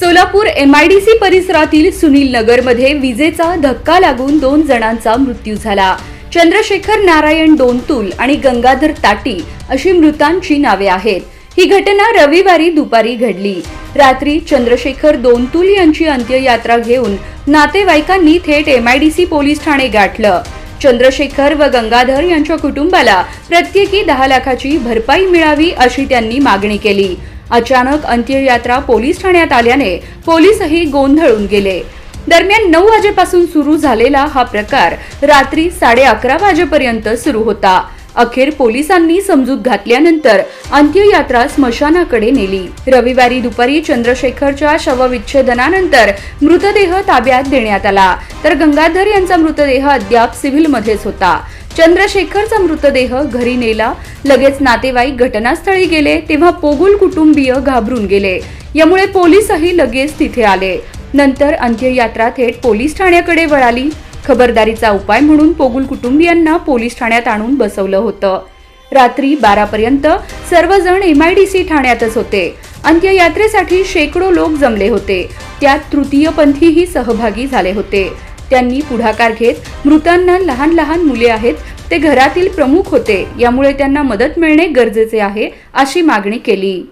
Solapur MIDC परिसरातील सुनील नगरमध्ये विजेचा धक्का लागून दोन जणांचा मृत्यू झाला. चंद्रशेखर नारायण दोनतुल आणि गंगाधर ताटी अशी मृतांची नावे आहेत. ही घटना रविवारी दुपारी घडली. रात्री चंद्रशेखर दोनतुल यांची अंत्ययात्रा घेऊन नातेवाईकांनी थेट एमआयडीसी पोलीस ठाणे गाठलं. चंद्रशेखर व गंगाधर यांच्या कुटुंबाला प्रत्येकी दहा लाखाची भरपाई मिळावी अशी त्यांनी मागणी केली. अचानक अंत्ययात्रा पोलीस ठाण्यात आल्याने पोलीसही गोंधळून गेले. दरम्यान नऊ वाजेपासून सुरू झालेला हा प्रकार रात्री साडे अकरा वाजेपर्यंत सुरू होता. अखेर पोलिसांनी समजूत घातल्यानंतर अंत्ययात्रा स्मशानाकडे नेली. रविवारी दुपारी चंद्रशेखरच्या शवविच्छेदनानंतर मृतदेह ताब्यात देण्यात आला. तर गंगाधर यांचा मृतदेह अद्याप सिव्हिलमध्येच होता. चंद्रशेखरचा मृतदेह घरी नेला. लगेच नातेवाईक घटनास्थळी गेले तेव्हा पोगुल कुटुंबीय घाबरून गेले. यामुळे पोलीसही लगेच तिथे आले. नंतर अंत्ययात्रा थेट पोलीस ठाण्याकडे वळाली. खबरदारीचा उपाय म्हणून पोगुल कुटुंबियांना पोलीस ठाण्यात आणून बसवलं होतं. रात्री बारापर्यंत सर्वजण एम आय डी सी ठाण्यातच होते. अंत्ययात्रेसाठी शेकडो लोक जमले होते. त्यात तृतीयपंथीही सहभागी झाले होते. त्यांनी पुढाकार घेत मृतांना लहान लहान मुले आहेत ते घरातील प्रमुख होते. यामुळे त्यांना मदत मिळणे गरजेचे आहे अशी मागणी केली.